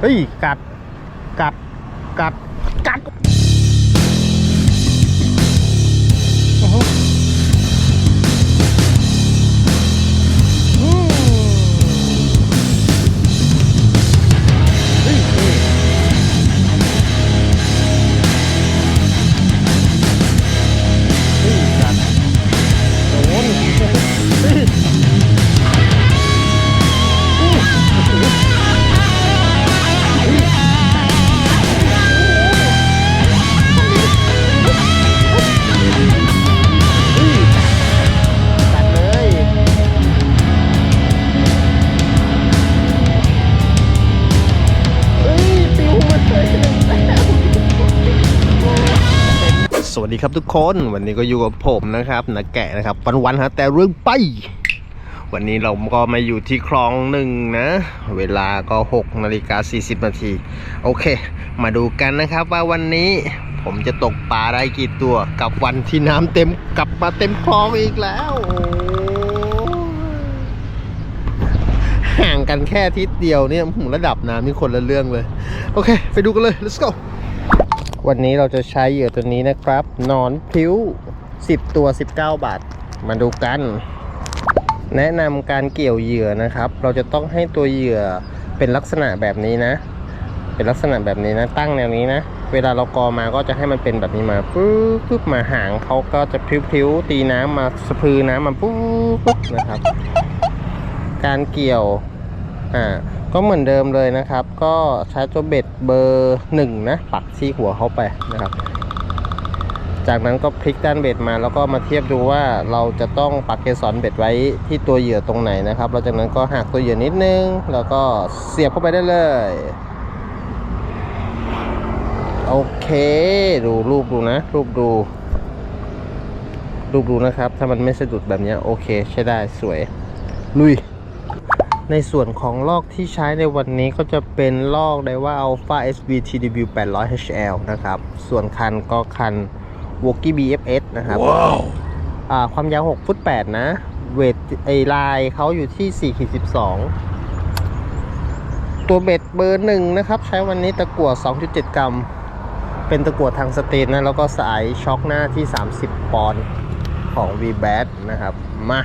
เฮ้ย กัด กัด กัด สวัสดีครับทุกคนวันนี้ก็อยู่กับผมนะครับนะแกะนะครับวันวันฮะแต่เรื่องไป วันนี้เราก็มาอยู่ที่คลองหนึ่งนะ เวลาก็6นาฬิกา40นาทีโอเค มาดูกันนะครับว่าวันนี้ผมจะตกปลาได้กี่ตัวกับวันที่น้ำเต็มกลับมาเต็มคลองอีกแล้วห่างกันแค่ทิศเดียวเนี่ยระดับน้ำนี่คนละเรื่องเลย โอเค ไปดูกันเลย let's go วันนี้เราจะใช้เหยื่อตัวนี้นะครับนอนพิ้ว 10 ตัว 19 บาท มาดูกัน แนะนำการเกี่ยวเหยื่อนะครับ เราจะต้องให้ตัวเหยื่อเป็นลักษณะแบบนี้นะ เป็นลักษณะแบบนี้นะ ตั้งแนวนี้นะ เวลาเรากอมาก็จะให้มันเป็นแบบนี้มาปุ๊บปุ๊บมาหางเขาก็จะพลิ้วๆตีน้ำมาสะพือน้ำมาปุ๊บปุ๊บนะครับ การเกี่ยว อ่าก็เหมือนเดิมเลยนะครับ ก็ใช้ตัวเบ็ดเบอร์หนึ่งนะปักที่หัวเขาไปนะครับ จากนั้นก็พลิกด้านเบ็ดมา แล้วก็มาเทียบดูว่าเราจะต้องปักเกสรเบ็ดไว้ที่ตัวเหยื่อตรงไหนนะครับแล้วจากนั้นก็หักตัวเหยื่อนิดนึง แล้วก็เสียบเข้าไปได้เลยโอเค ดูรูปดูนะ รูปดู รูปดูนะครับ ถ้ามันไม่สะดุดแบบนี้โอเค ใช้ได้สวย ลุย ในส่วนของลอกที่ใช้ในวันนี้ก็จะเป็นลอกไดว่า Alpha SV TW 800 HL นะครับ ส่วนคันก็คัน w o k i BFS นะครับอ่าความยาว6ฟุต8นะ เวทไอลายเขาอยู่ที่4ขีด12 ตัวเบ็ดเบอร์หนึ่งนะครับ ใช้วันนี้ตะกั่ว2.7 กรัม เป็นตะกั่วทางสเตนนะ แล้วก็สายช็อคหน้าที่ 30 ปอนด์ของ v b a t นะครับ มา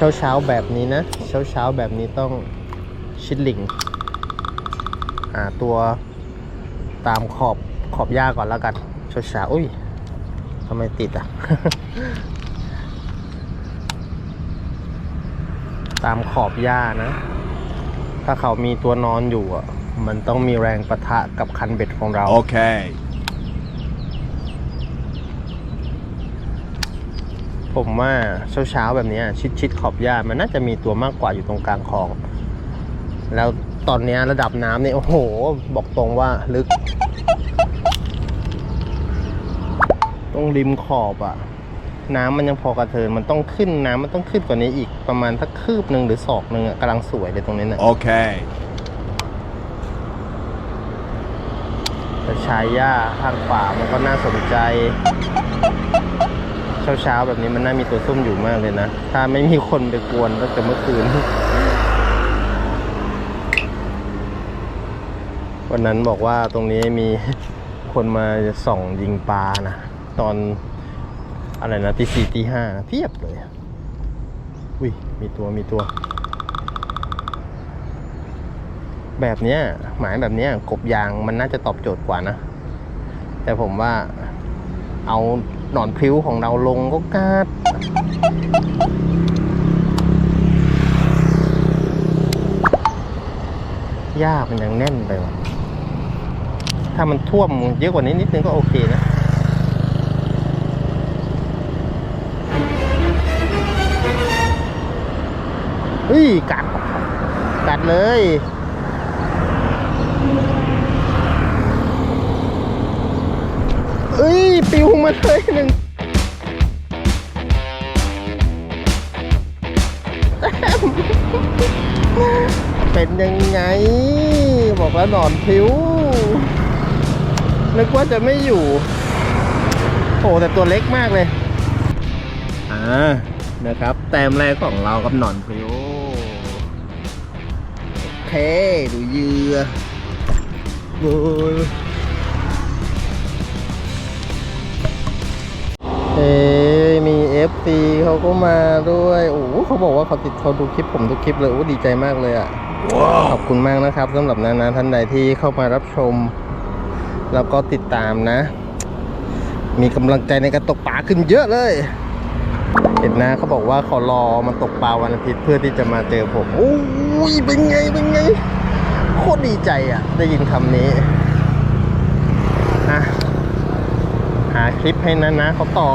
เช้าเช้าแบบนี้นะ เช้าเช้าแบบนี้ต้องชิดลิงอ่าตัวตามขอบขอบหญ้าก่อนแล้วกันเช้าเช้าอุ้ยทำไมติดอะ ตามขอบหญ้านะ ถ้าเขามีตัวนอนอยู่อะ มันต้องมีแรงประทะกับคันเบ็ดของเรา Okay. ผมว่าเช้าเช้าๆแบบเนี้ยชิดชิดๆขอบหญ้ามันน่าจะมีตัวมากกว่าอยู่ตรงกลางคลอง แล้วตอนเนี้ยระดับน้ำเนี่ยโอ้โห บอกตรงว่าลึก ตรงริมขอบอะน้ำมันยังพอกระเทินมันต้องขึ้นน้ำมันต้องขึ้นกว่านี้อีกประมาณสักคืบหนึ่งหรือศอกหนึ่งอะกำลังสวยเลยตรงนี้นะ Okay. แต่ชายหญ้าข้างขวามันก็น่าสนใจ เช้าๆแบบนี้มันน่ามีตัวส้มอยู่มากเลยนะ ถ้าไม่มีคนไปกวนตั้งแต่เมื่อคืน วันนั้นบอกว่าตรงนี้มีคนมาส่องยิงปลานะ ตอนอะไรนะตีสี่ตีห้าเพียบเลยอุ้ยมีตัวมีตัว แบบเนี้ยหมายแบบเนี้ยกบยางมันน่าจะตอบโจทย์กว่านะ แต่ผมว่าเอา หนอนพิ้วของเราลงก็กาดหญ้ามันยังแน่นไปว่ะ ถ้ามันท่วมเยอะกว่านี้นิดนึงก็โอเคนะเฮ้ยกัด กัดเลย เอ้ย ปิว มาเลยหนึ่งเป็นยังไง บอกแล้วหนอนพิ้วนึกว่าจะไม่อยู่โอ้แต่ตัวเล็กมากเลย อ่า นะครับ แต้มแรกของเรากับหนอนพิ้วเค ดูเยือโอ้ย มี FC เขาก็มาด้วยโอ้โหเขาบอกว่าเขาติดเขาดูคลิปผมทุกคลิปเลยโอ้ดีใจมากเลยอะขอบคุณมากนะครับสำหรับนานาท่านใดที่เข้ามารับชม แล้วก็ติดตามนะ มีกำลังใจในการตกปลาขึ้นเยอะเลยเห็นนะเขาบอกว่าขอรอมาตกปลาวันอาทิตย์เพื่อที่จะมาเจอผมโอ้ยเป็นไงเป็นไงโคตรดีใจอะ ได้ยินคำนี้นะหา คลิปให้นะนะเขาต่อ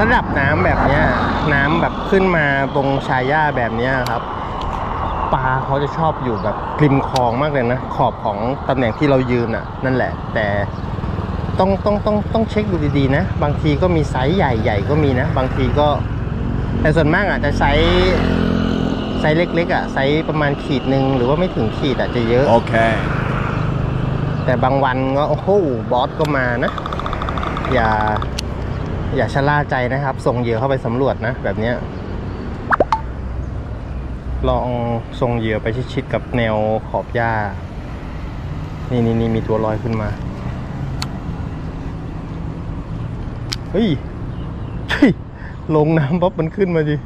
ระดับน้ำแบบเนี้ย น้ำแบบขึ้นมาตรงชายหญ้าแบบเนี้ยครับปลาเขาจะชอบอยู่แบบริมคลองมากเลยนะ ขอบของตำแหน่งที่เรายืนอะ นั่นแหละ แต่ต้องต้องต้องต้องเช็คดูดีๆนะ บางทีก็มีไซส์ใหญ่ๆก็มีนะ บางทีก็ แต่ส่วนมากอาจจะไซส์ ซส์เล็กๆอะไซส์ประมาณขีดหนึ่งหรือว่าไม่ถึงขีดอาจจะเยอะ Okay. แต่บางวันก็โอ้โหบอสก็มานะ อย่า อย่าชะล่าใจนะครับ ส่งเหยื่อเข้าไปสำรวจนะ แบบเนี้ยลองส่งเหยื่อไปชิดๆกับแนวขอบหญ้า นี่นี่นี่มีตัวลอยขึ้นมา เฮ้ยเฮ้ยลงน้ำปั๊บมันขึ้นมาดิ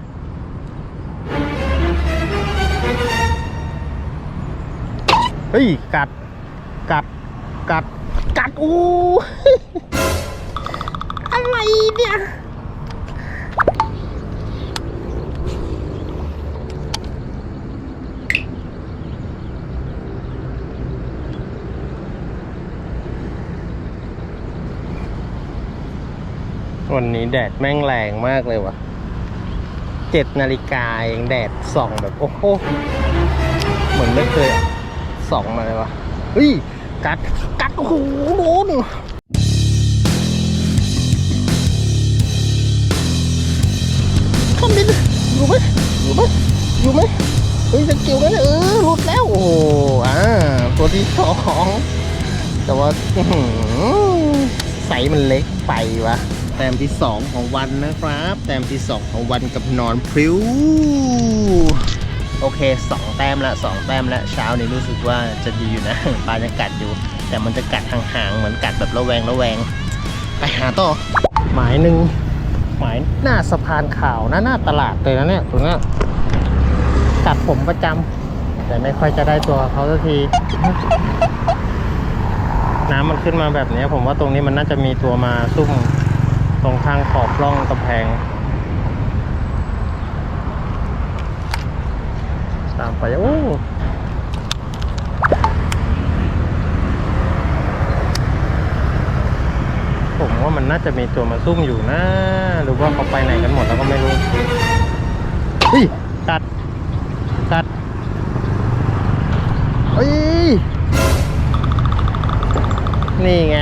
เฮ้ย กัด กัด กัด กัด อู้ อะไรเนี่ย วันนี้แดดแม่งแรงมากเลยวะเจ็ดนาฬิกาเองแดดส่องแบบ โอ้โห เหมือนไม่เคย สองมาเลยวะเฮ้ยกัดกัดโอ้โหโดนข้ามดินอยู่ไหมอยู่ไหมอยู่ไหมเฮ้ยสกิลนั้นเออหลุดแล้วโอ้โหอ่าตัวที่สองแต่ว่าใสมันเล็กไปวะแต้มที่สองของวันนะครับ แต้มที่สองของวันกับนอนพริ้ว โอเคสองแต้มละสองแต้มละเช้านี้รู้สึกว่าจะดีอยู่นะปลาจะกัดอยู่ แต่มันจะกัดห่างๆเหมือนกัดแบบระแวงระแวง ไปหาต่อ หมายหนึ่งหมายหน้าสะพานข่าวนะหน้าตลาดเลยนะเนี่ยตรงนี้กัดผมประจำแต่ไม่ค่อยจะได้ตัวเขาสักที น้ำมันขึ้นมาแบบนี้ ผมว่าตรงนี้มันน่าจะมีตัวมาซุ่มตรงข้างขอบร่องกำแพง ตาม ไปโอ้ผมว่ามันน่าจะมีตัวมาซุ่มอยู่นะหรือว่าเขาไปไหนกันหมดแล้วก็ไม่รู้เฮ้ยกัดกัดเฮ้ยนี่ไง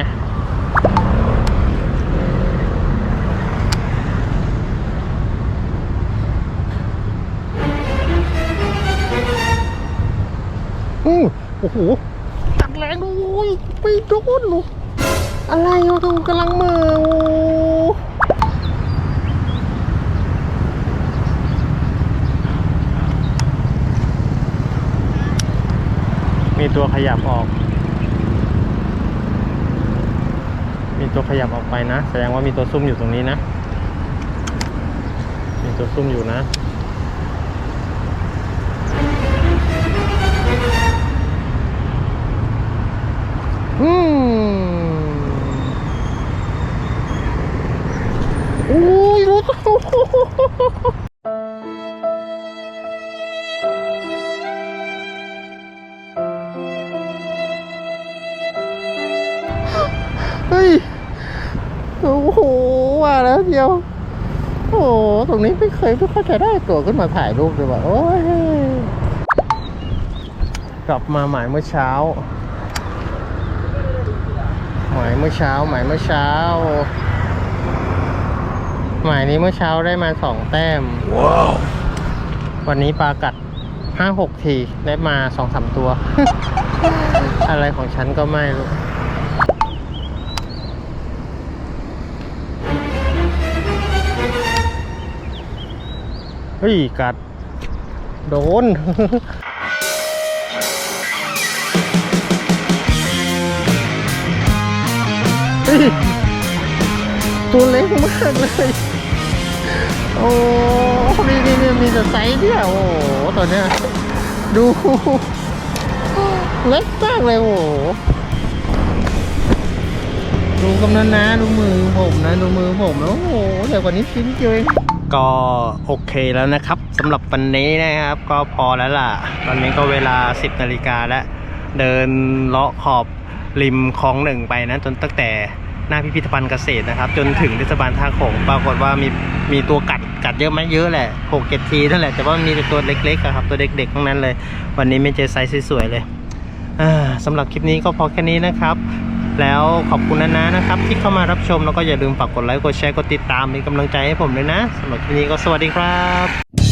หตัดแรงดูโอ้ยไปโดนหนูอะไรวะกูกำลังเมือมีตัวขยับออก มีตัวขยับออกไปนะ แสดงว่ามีตัวซุ่มอยู่ตรงนี้นะ มีตัวซุ่มอยู่นะ อืมโอ้ยรถเฮ้ย โอ้โหว่าแล้วเดียว โอ้ตรงนี้ไม่เคยไม่ค่อยจะได้ตัวขึ้นมาถ่ายรูปเลยว่ะโอ้ย กลับมาหมายเมื่อเช้า หมายเมื่อเช้าหมายเมื่อเช้า หมายนี้เมื่อเช้าได้มาสองแต้ม Wow. วันนี้ปลากัดห้าหกทีได้มาสองสามตัว อะไรของฉันก็ไม่รู้อเฮ้ยกัด โดน ยตัวเล็กมากเลย โอ้นี่นี่นี่มีแต่ไซส์เนี่ยโอ้ตัวเนี้ยดู เล็กมากเลยโอ้ดูกำนันนะดูมือผมนะดูมือผมนะโอ้โหเดี๋ยวกว่านี้ชิ้นเดียวเองก็โอเคแล้วนะครับสำหรับวันนี้นะครับ ก็พอแล้วล่ะ ตอนนี้ก็เวลา 10นาฬิกาแล้ว เดินเลาะขอบริมคลองหนึ่งไปนะ จนตั้งแต่ หน้าพิพิธภัณฑ์เกษตรนะครับ จนถึงเทศบาลท่าโขงปรากฏว่ามีมีตัวกัดกัดเยอะไหมเยอะแหละหกเจ็ดทีนั่นแหละแต่ว่ามีแต่ตัวเล็กๆครับตัวเด็กๆทั้งนั้นเลย วันนี้ไม่เจอไซส์สวยๆเลยอ่าสำหรับคลิปนี้ก็พอแค่นี้นะครับ แล้วขอบคุณนะนะนะครับ ที่เข้ามารับชมแล้วก็อย่าลืมฝากกดไลค์กดแชร์กดติดตามเป็นกำลังใจให้ผมด้วยนะสำหรับคลิปนี้ก็สวัสดีครับ